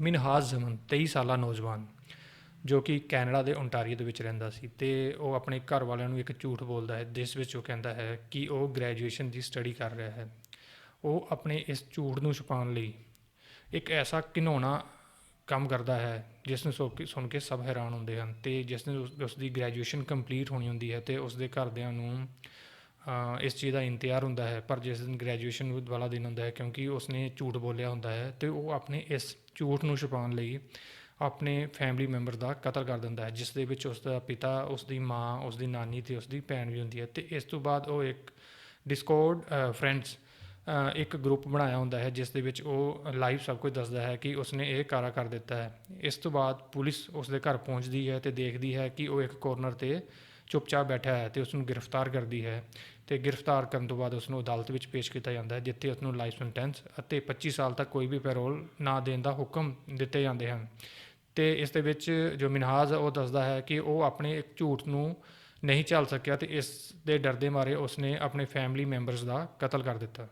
ਮਿਨਹਾਜ਼ ਜ਼ਮਨ 23 ਸਾਲਾ ਨੌਜਵਾਨ, ਜੋ ਕਿ ਕੈਨੇਡਾ ਦੇ ਓਨਟਾਰੀਓ ਦੇ ਵਿੱਚ ਰਹਿੰਦਾ ਸੀ ਤੇ ਉਹ ਆਪਣੇ ਘਰ ਵਾਲਿਆਂ ਨੂੰ ਇੱਕ ਝੂਠ ਬੋਲਦਾ ਹੈ, ਜਿਸ ਵਿੱਚ ਉਹ ਕਹਿੰਦਾ ਹੈ ਕਿ ਉਹ ਗ੍ਰੈਜੂਏਸ਼ਨ ਦੀ ਸਟੱਡੀ ਕਰ ਰਿਹਾ ਹੈ। ਉਹ ਆਪਣੇ ਇਸ ਝੂਠ ਨੂੰ ਛੁਪਾਉਣ ਲਈ ਇੱਕ ਐਸਾ ਘਿਨੌਣਾ ਕੰਮ ਕਰਦਾ ਹੈ, ਜਿਸ ਨੂੰ ਸੁਣ ਕੇ- ਸੁਣ ਕੇ ਸਭ ਹੈਰਾਨ ਹੁੰਦੇ ਹਨ ਤੇ ਜਿਸ ਨੂੰ ਉਸ- ਦੀ ਗ੍ਰੈਜੂਏਸ਼ਨ ਕੰਪਲੀਟ ਹੋਣੀ ਹੁੰਦੀ ਹੈ ਤੇ ਉਸ ਦੇ ਘਰਦਿਆਂ ਨੂੰ ਇਸ ਚੀਜ਼ ਦਾ ਇੰਤਜ਼ਾਰ ਹੁੰਦਾ ਹੈ, ਪਰ ਜਿਸ ਦਿਨ ਗ੍ਰੈਜੂਏਸ਼ਨ ਵਾਲਾ ਦਿਨ ਹੁੰਦਾ ਹੈ, ਕਿਉਂਕਿ ਉਸਨੇ ਝੂਠ ਬੋਲਿਆ ਹੁੰਦਾ ਹੈ, ਤੇ ਉਹ ਆਪਣੇ ਇਸ ਝੂਠ ਨੂੰ ਛੁਪਾਉਣ ਲਈ ਆਪਣੇ ਫੈਮਿਲੀ ਮੈਂਬਰ ਦਾ ਕਤਲ ਕਰ ਦਿੰਦਾ ਹੈ, ਜਿਸ ਦੇ ਵਿੱਚ ਉਸ ਦਾ ਪਿਤਾ ਉਸ ਦੀ ਮਾਂ ਉਸ ਦੀ ਨਾਨੀ ਤੇ ਉਸ ਦੀ ਭੈਣ ਵੀ ਹੁੰਦੀ ਹੈ। ਤੇ ਇਸ ਤੋਂ ਬਾਅਦ ਉਹ ਇੱਕ ਡਿਸਕੋਰਡ ਫਰੈਂਡਸ ਇੱਕ ਗਰੁੱਪ ਬਣਾਇਆ ਹੁੰਦਾ ਹੈ, ਜਿਸ ਦੇ ਵਿੱਚ ਉਹ ਲਾਈਵ ਸਭ ਕੁਝ ਦੱਸਦਾ ਹੈ ਕਿ ਉਸਨੇ ਇਹ ਕਾਰਾ ਕਰ ਦਿੱਤਾ ਹੈ। ਇਸ ਤੋਂ ਬਾਅਦ ਪੁਲਿਸ ਉਸ ਦੇ ਘਰ ਪਹੁੰਚਦੀ ਹੈ ਤੇ ਦੇਖਦੀ ਹੈ ਕਿ ਉਹ ਇੱਕ ਕੋਰਨਰ ਤੇ ਚੁੱਪਚਾਪ ਬੈਠਾ ਹੈ ਤੇ ਉਸ ਨੂੰ ਗ੍ਰਿਫਤਾਰ ਕਰਦੀ ਹੈ ਤੇ ਗ੍ਰਿਫਤਾਰ ਕਰਨ ਤੋਂ ਬਾਅਦ ਉਸ ਨੂੰ ਅਦਾਲਤ ਵਿੱਚ ਪੇਸ਼ ਕੀਤਾ ਜਾਂਦਾ ਹੈ, ਜਿੱਥੇ ਉਸ ਨੂੰ ਲਾਈਫ ਸੈਂਟੈਂਸ ਅਤੇ 25 ਸਾਲ ਤੱਕ ਕੋਈ ਵੀ ਪੈਰੋਲ ਨਾ ਦੇਣ ਦਾ ਹੁਕਮ ਦਿੱਤੇ ਜਾਂਦੇ ਹਨ। ਤੇ ਇਸ ਦੇ ਵਿੱਚ ਜੋ ਮਿਨਹਾਜ਼ ਉਹ ਦੱਸਦਾ ਹੈ ਕਿ ਉਹ ਆਪਣੇ ਇੱਕ ਝੂਠ ਨੂੰ ਨਹੀਂ ਚੱਲ ਸਕਿਆ ਤੇ ਇਸ ਦੇ ਡਰ ਦੇ ਮਾਰੇ ਉਸਨੇ ਆਪਣੇ ਫੈਮਿਲੀ ਮੈਂਬਰਸ ਦਾ ਕਤਲ ਕਰ ਦਿੱਤਾ।